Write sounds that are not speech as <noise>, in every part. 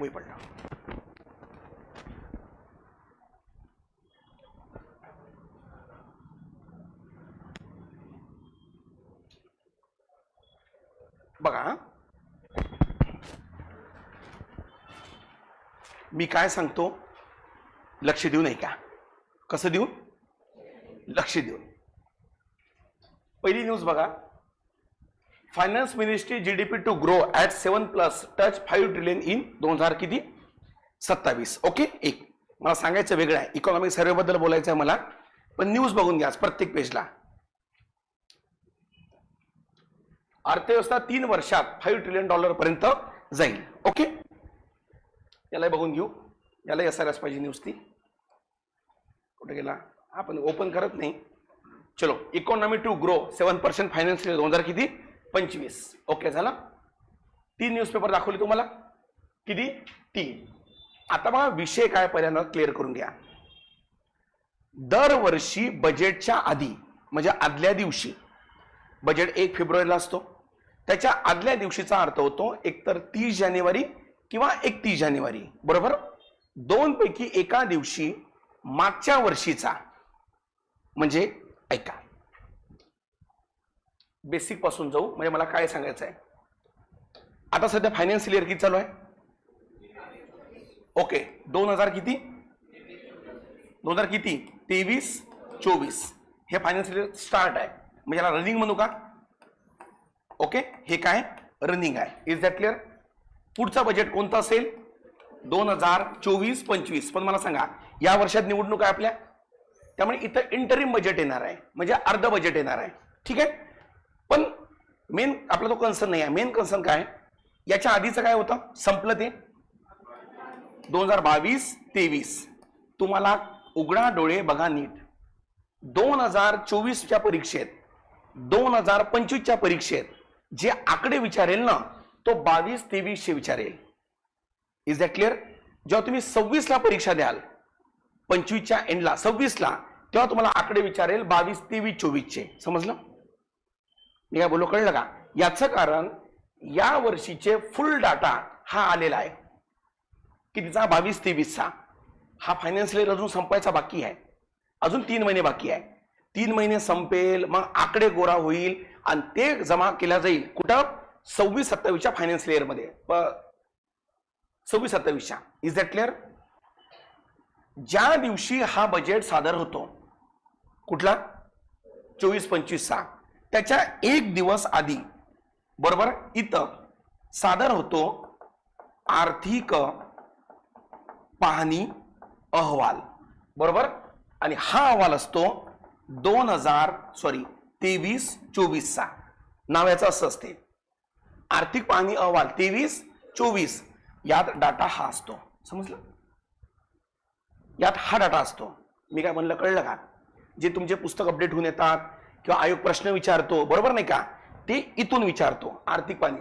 वही पडला बघा मी काय सांगतो? लक्ष देऊ नाही का? कसं देऊन लक्ष देऊन पहिली न्यूज बघा. Finance ministry G D P to grow at seven plus touch five trillion in दोन हजार किती? सत्तावीस. ओके एक. मला सांगायचं वेगळं आहे. इकॉनॉमिक सर्वे बद्दल बोलायचं आहे मला. पण न्यूज बघून घ्या प्रत्येक पेजला अर्थव्यवस्था तीन वर्षात फाईव्ह ट्रिलियन डॉलर पर्यंत जाईल. ओके याला बघून घेऊ. याला एस आर एस पाहिजे न्यूज ती. कुठे गेला? आपण ओपन करत नाही. चलो. Economy to grow seven percent finance दोन हजार किती? पंचवीस. ओके झाला? तीन न्यूजपेपर दाखवले तुम्हाला. किती? तीन. आता बघा विषय काय पहिल्यांदा क्लिअर करून घ्या. दरवर्षी बजेटच्या आधी म्हणजे आदल्या दिवशी बजेट एक फेब्रुवारीला असतो. त्याच्या आदल्या दिवशीचा अर्थ होतो एकतर तीस जानेवारी किंवा एकतीस जानेवारी. बरोबर? दोनपैकी एका दिवशी मागच्या वर्षीचा म्हणजे ऐका. बेसिकपासून जाऊ. म्हणजे मला काय सांगायचं आहे? आता सध्या फायनान्शियल इयर किती चालू आहे? ओके दोन हजार किती? दोन हजार किती? तेवीस चोवीस. हे फायनान्शियल इयर स्टार्ट आहे. म्हणजे याला रनिंग म्हणू का? ओके हे काय? रनिंग आहे. इज दॅट क्लिअर पुढचा बजेट कोणता असेल? दोन हजार चोवीस पंचवीस. पण मला सांगा या वर्षात निवडणूक आहे आपल्या? त्यामुळे इथं इंटरिम बजेट येणार आहे. म्हणजे अर्ध बजेट येणार आहे. ठीक आहे? पण मेन आपला तो कन्सर्न नाही आहे. मेन कन्सर्न काय? याच्या आधीचं काय होतं? संपलं ते? दोन हजार बावीस तेवीस. तुम्हाला उघडा डोळे बघा नीट. दोन हजार चोवीसच्या परीक्षेत दोन हजार पंचवीसच्या परीक्षेत जे आकडे विचारेल ना तो बावीस तेवीसशे विचारेल. इज दॅट क्लिअर जेव्हा तुम्ही सव्वीसला परीक्षा द्याल पंचवीसच्या एंडला सव्वीसला तेव्हा तुम्हाला आकडे विचारेल बावीस तेवीस चोवीसचे. समजलं? मी काय बोललो कळलं का? याचं कारण या वर्षीचे फुल डाटा हा आलेला आहे. कितीचा? बावीस तेवीसचा. हा फायनान्शियल अजून संपायचा बाकी आहे. अजून तीन महिने बाकी आहे. तीन महिने संपेल मग आकडे गोरा होईल आणि ते जमा केल्या जाईल कुठं? सव्वीस सत्तावीसच्या फायनान्शियल इयरमध्ये सव्वीस सत्तावीसच्या. इज दॅट क्लिअर ज्या दिवशी हा बजेट सादर होतो कुठला? चोवीस पंचवीसचा. त्याच्या एक दिवस आधी बरोबर? इथं सादर होतो आर्थिक पाहणी अहवाल बरोबर? आणि हा अहवाल असतो दोन हजार सॉरी तेवीस चोवीसचा. नाव याचं असं असते. आर्थिक पाहणी अहवाल तेवीस चोवीस यात डाटा हा असतो. समजलं? यात हा डाटा असतो. मी काय म्हणलं कळलं का? जे तुमचे पुस्तक अपडेट होऊन येतात किंवा आयोग प्रश्न विचारतो बरोबर नाही का? ते इथून विचारतो आर्थिक पाणी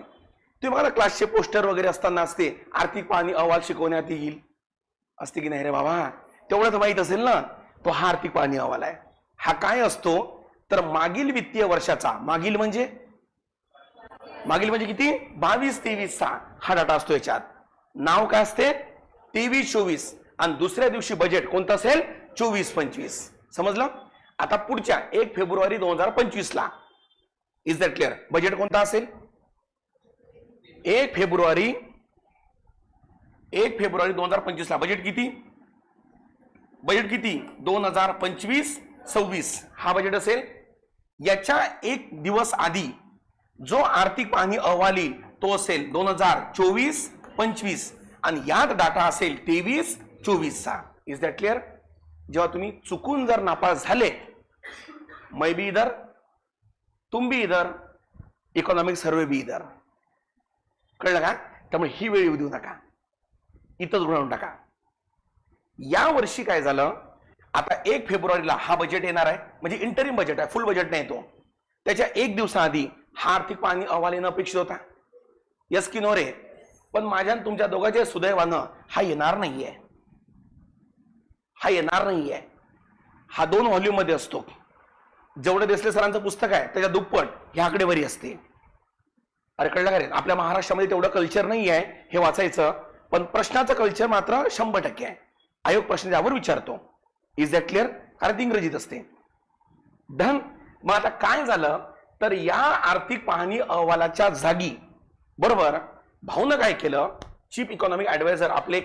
तुम्ही बघा क्लासचे पोस्टर वगैरे असताना असते आर्थिक पाहणी अहवाल शिकवण्यात येईल. असते की नाही रे बाबा? तेवढंच माहीत असेल ना? तो हा आर्थिक पाहणी अहवाल आहे. हा काय असतो? तर मागील वित्तीय वर्षाचा मागील म्हणजे? मागील म्हणजे किती? बावीस तेवीसचा हा डाटा असतो याच्यात. नाव काय असते? तेवीस चोवीस. आणि दुसऱ्या दिवशी बजेट कोणतं असेल? चोवीस पंचवीस. समजलं? आता पुढच्या एक फेब्रुवारी दोन हजार पंचवीस ला. इज दॅट क्लिअर बजेट कोणता असेल? एक फेब्रुवारी एक फेब्रुवारी दोन हजार पंचवीस ला. बजेट किती? बजेट किती? दोन हजार पंचवीस सव्वीस. हा बजेट असेल. याच्या एक दिवस आधी जो आर्थिक पाहणी अहवाल येईल तो असेल दोन हजार चोवीस पंचवीस. आणि यात डाटा असेल तेवीस चोवीसचा इज दॅट क्लिअर जेव्हा तुम्ही चुकून जर नापास झाले मै बी इधर तुम भी इधर इकॉनॉमिक सर्वे बी इधर कळलं का? त्यामुळे ही वेळ येऊ देऊ नका. इथंच गुणवून टाका. या वर्षी काय झालं? आता एक फेब्रुवारीला हा बजेट येणार आहे. म्हणजे इंटरिम बजेट आहे. फुल बजेट नाही तो. त्याच्या एक दिवसाआधी हा आर्थिक पाणी अहवाल येणं अपेक्षित होता. यस की नो रे? पण माझ्या तुमच्या दोघांच्या सुदैवानं हा येणार नाहीये. हा येणार नाहीये. हा दोन व्हॉल्यूममध्ये असतो. जेवढे देसले सरांचं पुस्तक आहे त्याच्या दुप्पट ह्या आकडेवारी असते. अरे कळलं का रे? आपल्या महाराष्ट्रामध्ये तेवढं कल्चर नाही आहे हे वाचायचं पण प्रश्नाचं कल्चर मात्र शंभर टक्के आहे. आयोग प्रश्न त्यावर विचारतो इज दॅट क्लिअर कारण ती इंग्रजीत असते. धन मग आता काय झालं? तर या आर्थिक पाहणी अहवालाच्या जागी बरोबर भाऊनं काय केलं? चीफ इकॉनॉमिक ॲडवायझर आपले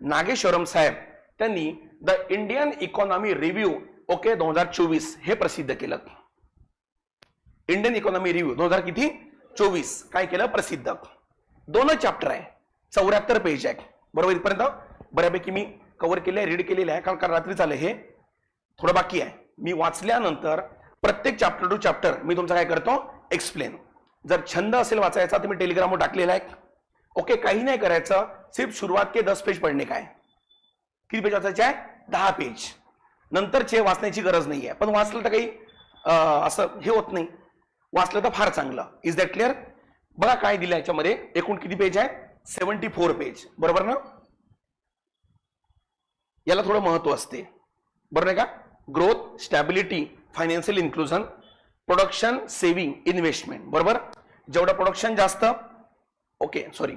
नागेश्वरम साहेब त्यांनी the Indian economy review okay दोन हजार चोवीस हे प्रसिद्ध केलं. इंडियन इकॉनॉमी रिव्ह्यू दोन हजार किती? चोवीस. काय केलं? प्रसिद्ध. दोनच चॅप्टर आहे. चौऱ्याहत्तर पेज आहे. बरोबर इथपर्यंत? बऱ्यापैकी मी कव्हर केले रीड केलेले आहे. कारण रात्री चाललं हे. थोडं बाकी आहे. मी वाचल्यानंतर प्रत्येक चॅप्टर टू चॅप्टर मी तुमचा काय करतो? एक्सप्लेन जर छंद असेल वाचायचा तर मी टेलिग्रामवर टाकलेला आहे. ओके काही नाही करायचं. सिर्फ सुरुवात के दस पेज पडणे काय? किती पेज वाचायचे आहे? दहा पेज नंतरचे वाचण्याची गरज नाही आहे पण वाचलं तर काही असं हे होत नाही. वाचलं तर फार चांगलं. इज दॅट क्लिअर बघा काय दिलं याच्यामध्ये. एकूण किती पेज आहे? सेव्हन्टी फोर पेज बरोबर ना? याला थोडं महत्त्व असते. बरोबर आहे का? Growth stability financial inclusion production saving investment बरोबर? जेवढं प्रोडक्शन जास्त ओके सॉरी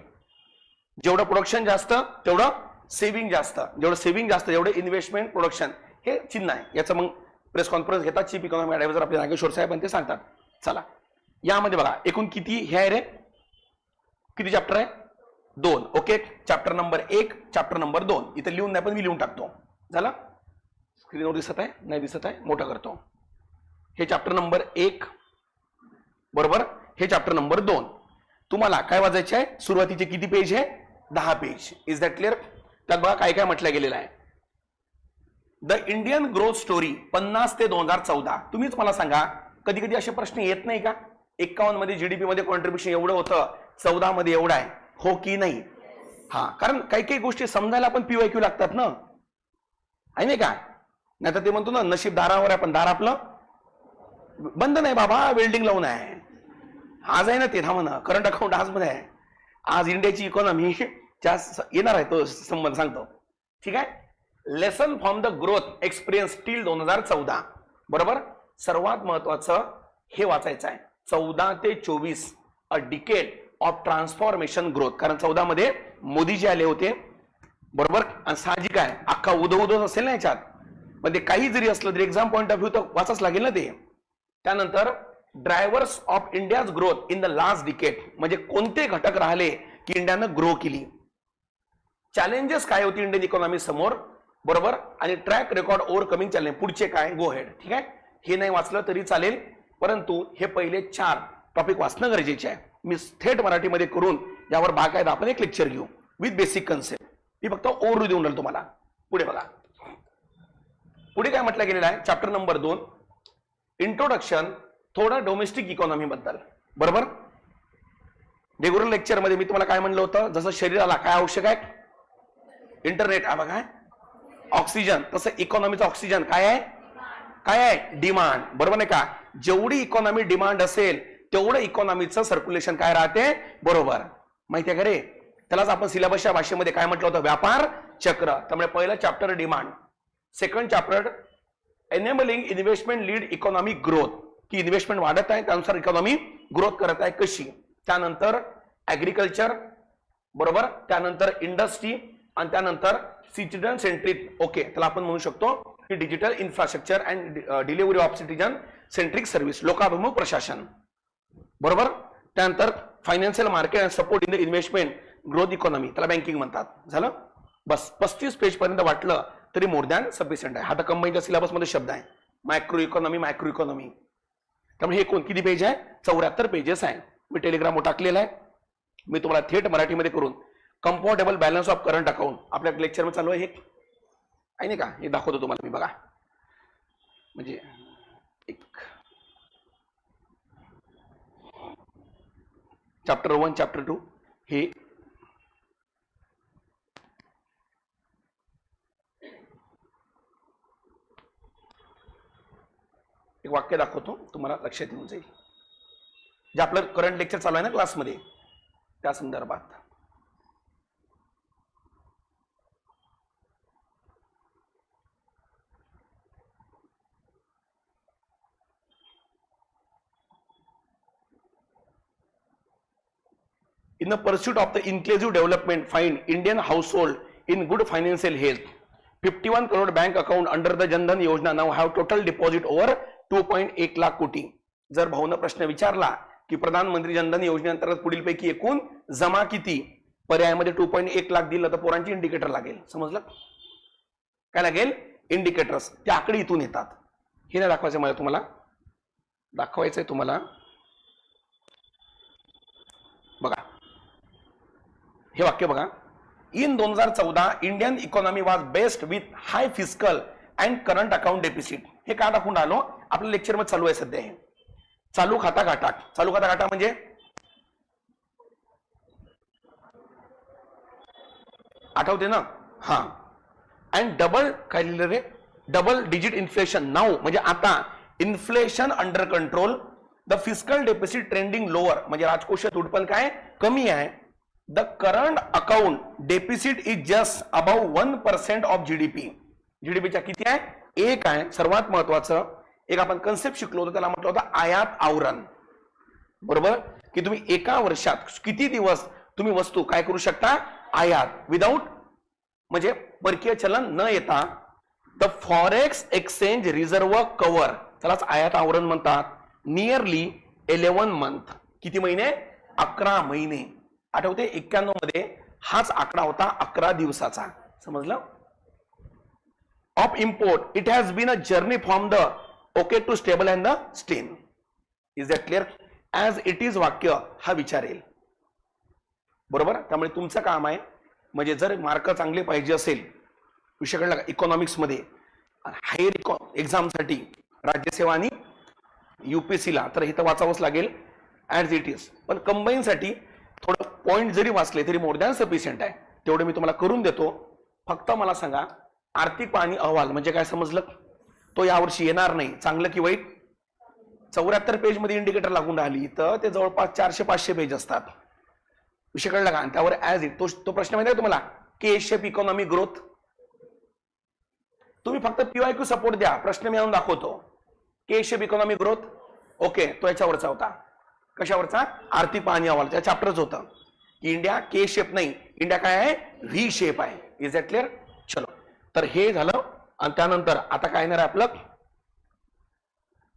जेवढं प्रोडक्शन जास्त तेवढं सेव्हिंग जास्त. जेवढं सेव्हिंग जास्त जेवढं इन्व्हेस्टमेंट प्रोडक्शन हे चिन्ह आहे. याचं मग प्रेस कॉन्फरन्स घेतात चीफ इकॉनॉमिक ॲडवायझर आपले नागेश्वर साहेब आणि ते सांगतात. चला. यामध्ये बघा एकूण किती हे आहे रे? किती चॅप्टर आहे? दोन. ओके? चॅप्टर नंबर एक चॅप्टर नंबर दोन. इथे लिहून नाही पण मी लिहून टाकतो. झाला? स्क्रीनवर दिसत आहे? नाही दिसत आहे? मोठं करतो. हे चॅप्टर नंबर एक. बरोबर? हे चॅप्टर नंबर दोन. तुम्हाला काय वाजायचे आहे सुरुवातीचे किती पेज आहे? दहा पेज इज दॅट क्लिअर त्यात बघा काय काय म्हटलं गेलेलं आहे. द इंडियन ग्रोथ स्टोरी पन्नास ते दोन हजार चौदा. तुम्हीच मला सांगा कधी कधी असे प्रश्न येत नाही का? एक्कावन्नमध्ये जीडीपी मध्ये कॉन्ट्रीब्युशन एवढं होतं चौदा मध्ये एवढं आहे. हो की नाही? हा कारण काही काही गोष्टी समजायला पण पीवायक्यू लागतात ना. आहे नाही का? नाही तर ते म्हणतो ना नशीब दारावर आहे पण दार आपलं बंद नाही बाबा वेल्डिंग लावून आहे. आज आहे ना ते थांब ना करंट अकाउंट आज मध्ये आहे. आज इंडियाची इकॉनॉमी <laughs> येणार आहे तो संबंध सांगतो. ठीक आहे? Lesson from the growth experience till दोन हजार चौदा. बरोबर? सर्वात महत्वाचं हे वाचायचं आहे चौदा ते चोवीस a decade of transformation growth कारण चौदा मध्ये मोदीजी आले होते. बरोबर? आणि साहजिक आहे. अख्खा उदो उदो असेल ना याच्यात. पण ते काही जरी असलं तरी एक्झाम पॉईंट ऑफ व्ह्यू तर वाचाच लागेल ना ते. त्यानंतर drivers of India's growth in the last decade म्हणजे कोणते घटक राहिले की इंडियानं ग्रो केली? चॅलेंजेस काय होती इंडियन इकॉनॉमी समोर? बरोबर? आणि ट्रॅक रेकॉर्ड ओव्हरकमिंग चॅलेंज पुढचे काय? गो हेड ठीक आहे? हे नाही वाचलं तरी चालेल. परंतु हे पहिले चार टॉपिक वाचणं गरजेचे आहे. मी थेट मराठीमध्ये करून यावर बाकायदा आपण एक लेक्चर घेऊ. विथ बेसिक कन्सेप्ट मी फक्त ओव्हर देऊन राहिलो तुम्हाला. पुढे बघा. पुढे काय म्हटलं गेलेलं आहे? चॅप्टर नंबर दोन. इंट्रोडक्शन थोडं डोमेस्टिक इकॉनॉमी बद्दल. बरोबर? रेग्युलर लेक्चरमध्ये मी तुम्हाला काय म्हणलं होतं? जसं शरीराला काय आवश्यक आहे? इंटरनेट हा बघा. ऑक्सिजन. तसं इकॉनॉमीचं ऑक्सिजन काय आहे? काय आहे? डिमांड बरोबर नाही का? जेवढी इकॉनॉमी डिमांड असेल तेवढं इकॉनॉमीचं सर्क्युलेशन काय राहते? बरोबर. माहिती आहे का रे? त्यालाच आपण सिलेबसच्या भाषेमध्ये काय म्हटलं होतं? व्यापार चक्र. त्यामुळे पहिलं chapter demand second chapter enabling investment lead economic growth की इन्व्हेस्टमेंट वाढत आहे त्यानुसार इकॉनॉमी ग्रोथ करत आहे कशी? त्यानंतर ऍग्रिकल्चर बरोबर? त्यानंतर इंडस्ट्री आणि त्यानंतर सिटीजन सेंट्रिक ओके त्याला आपण म्हणू शकतो की digital infrastructure and delivery of citizen centric service लोकाभिमुख प्रशासन. बरोबर? त्यानंतर financial market and support in the investment growth economy त्याला बँकिंग म्हणतात. झालं? बस पस्तीस पेज पर्यंत वाटलं तरी मोर दॅन सफिशियंट आहे. हा तर कंबाईनच्या सिलेबसमध्ये शब्द आहे. मायक्रो इकॉनॉमी मायक्रो इकॉनॉमी त्यामुळे हे कोण किती पेज आहे? चौऱ्याहत्तर पेजेस आहे. मी टेलिग्रामवर टाकलेला आहे. मी तुम्हाला थेट मराठीमध्ये करून comfortable balance of current account आपल्या लेक्चरमध्ये चालू आहे हे. आहे नाही का? हे दाखवतो तुम्हाला मी बघा. म्हणजे एक. चॅप्टर वन चॅप्टर टू हे. एक वाक्य दाखवतो तुम्हाला लक्षात येऊन जाईल. जे आपलं करंट लेक्चर चालू आहे ना क्लासमध्ये त्या संदर्भात. In the pursuit of the inclusive development find Indian household in good financial health fifty one crore bank account under the Jan Dhan Yojana now have total deposit over two point एक लाख कोटी जर भाऊनं प्रश्न विचारला की प्रधानमंत्री जनधन योजनेअंतर्गत पुढील पैकी एकूण जमा किती? पर्यायामध्ये टू पॉईंट एक लाख दिलं तर पोरांची इंडिकेटर लागेल. समजलं? काय लागेल? इंडिकेटर्स ते आकडे इथून येतात. हे नाही दाखवायचं मला तुम्हाला. दाखवायचंय तुम्हाला बघा हे वाक्य बघा. इन दोन हजार चौदा Indian economy was best with high physical and current account deficit हे का दाखवून आलो आपल्या लेक्चरमध्ये चालू आहे सध्या हे. चालू खाता घाटा. चालू खाता घाटा म्हणजे? आठवते ना? हा. अँड डबल काय लिहिलं रे? डबल डिजिट इन्फ्लेशन नाऊ म्हणजे आता inflation under control the physical deficit trending lower म्हणजे राजकोषीय तुटपण काय? कमी आहे. The current account deficit is just about one percent of GDP जीडीपीच्या किती आहे? एक आहे. सर्वात महत्वाचं एक आपण कन्सेप्ट शिकलो होतो त्याला म्हटलं होतं आयात आवरण. बरोबर? की तुम्ही एका वर्षात किती दिवस तुम्ही वस्तू काय करू शकता? आयात. विदाऊट म्हणजे परकीय चलन न येता the forex exchange reserve cover त्यालाच आयात आवरण म्हणतात. नियरली इलेव्हन मंथ किती महिने? अकरा महिने. आठवते एक्क्याण्णवमध्ये हाच आकडा होता अकरा दिवसाचा. समजलं? Of import it has been a journey from the okay to stable and the stain is that clear as it is वाक्य हा विचारेल. बरोबर? त्यामुळे तुमचं काम आहे. म्हणजे जर मार्क चांगले पाहिजे असेल विषय इकॉनॉमिक्समध्ये हायर एक्झामसाठी राज्यसेवा आणि युपीएससीला तर इथं वाचावंच लागेल. ॲज इट इज पण कंबाईनसाठी थोडं पॉईंट जरी वाचले तरी मोर दॅन सफिशियंट आहे. तेवढे मी तुम्हाला करून देतो. फक्त मला सांगा आर्थिक पाहणी अहवाल म्हणजे काय समजलं? तो यावर्षी येणार नाही. चांगलं की वाईट? चौऱ्याहत्तर पेजमध्ये इंडिकेटर लागून राहिली तर ते जवळपास चारशे पाचशे पेज असतात. विषय कळला का? त्यावर ऍज इट तो तो प्रश्न माहिती आहे तुम्हाला? के शेप इकॉनॉमी ग्रोथ तुम्ही फक्त पीवायक्यू सपोर्ट द्या. प्रश्न मी आणून दाखवतो. K shape economy growth okay तो याच्यावरचा होता. कशावरचा? आर्थिक पाहणी अहवाल. त्या चॅप्टरच होतं. की इंडिया के शेप नाही. इंडिया काय आहे? व्ही शेप आहे. इज दॅट क्लिअर चलो. तर हे झालं आणि त्यानंतर आता काय येणार आहे आपलं?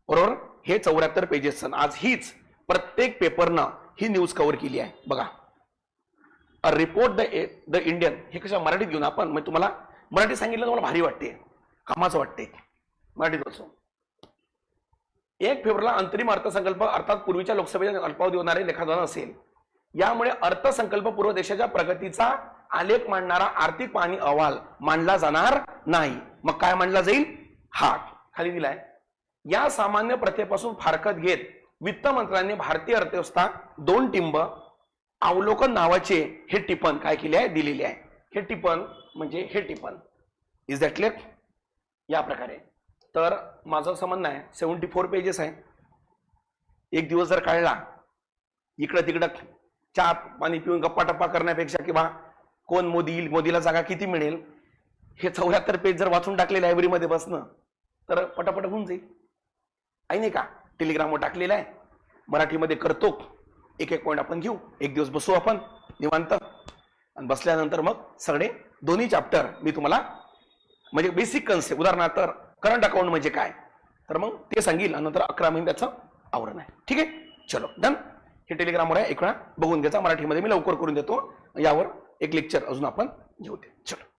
बरोबर? हे चौऱ्याहत्तर पेजेस आज हीच प्रत्येक पेपरनं ही न्यूज कव्हर केली आहे. बघा. A report the the Indian हे कसं मराठीत घेऊन आपण? म्हणजे तुम्हाला मराठी सांगितलं तुम्हाला भारी वाटते. कामाचं वाटते. मराठीत असो एक फेब्रुवारीला अंतरिम अर्थसंकल्प अर्थात पूर्वीच्या लोकसभेच्या अल्पावधी होणारे लेखाधोरण असेल. यामुळे अर्थसंकल्प पूर्व देशाच्या प्रगतीचा आलेख मांडणारा आर्थिक पाणी अहवाल मांडला जाणार नाही. मग काय मांडला जाईल? हा खाली दिलाय. या सामान्य प्रथेपासून फारकत घेत वित्त मंत्र्यांनी भारतीय अर्थव्यवस्था दोन टिंब अवलोकन नावाचे हे टिपण काय केले आहे? दिलेले आहे. हे टिपण म्हणजे हे टिपण. इज दॅट क्लिअर या प्रकारे. तर माझं असं म्हणणं आहे सेवन्टी फोर पेजेस आहे. एक दिवस जर काढला इकडं तिकडं चहा पाणी पिऊन गप्पा टप्पा करण्यापेक्षा किंवा कोण मोदी येईल मोदीला जागा किती मिळेल हे चौऱ्याहत्तर पेज जर वाचून टाकले लायब्ररीमध्ये बसणं तर पटापट होऊन जाईल. आहे नाही का? टेलिग्रामवर टाकलेलं आहे. मराठीमध्ये करतो. एक एक पॉईंट आपण घेऊ. एक दिवस बसू आपण निवांत. आणि बसल्यानंतर मग सगळे दोन्ही चॅप्टर मी तुम्हाला म्हणजे बेसिक कन्सेप्ट उदाहरणार्थ करंट अकाउंट म्हणजे काय? तर मग ते सांगील नंतर अकरा महिन्याचं आवरण आहे. ठीक आहे? चलो डन हे टेलिग्रामवर आहे. एक वेळा बघून घ्यायचा. मराठीमध्ये मी लवकर करून देतो. यावर एक लेक्चर अजून आपण घेऊ दे चलो.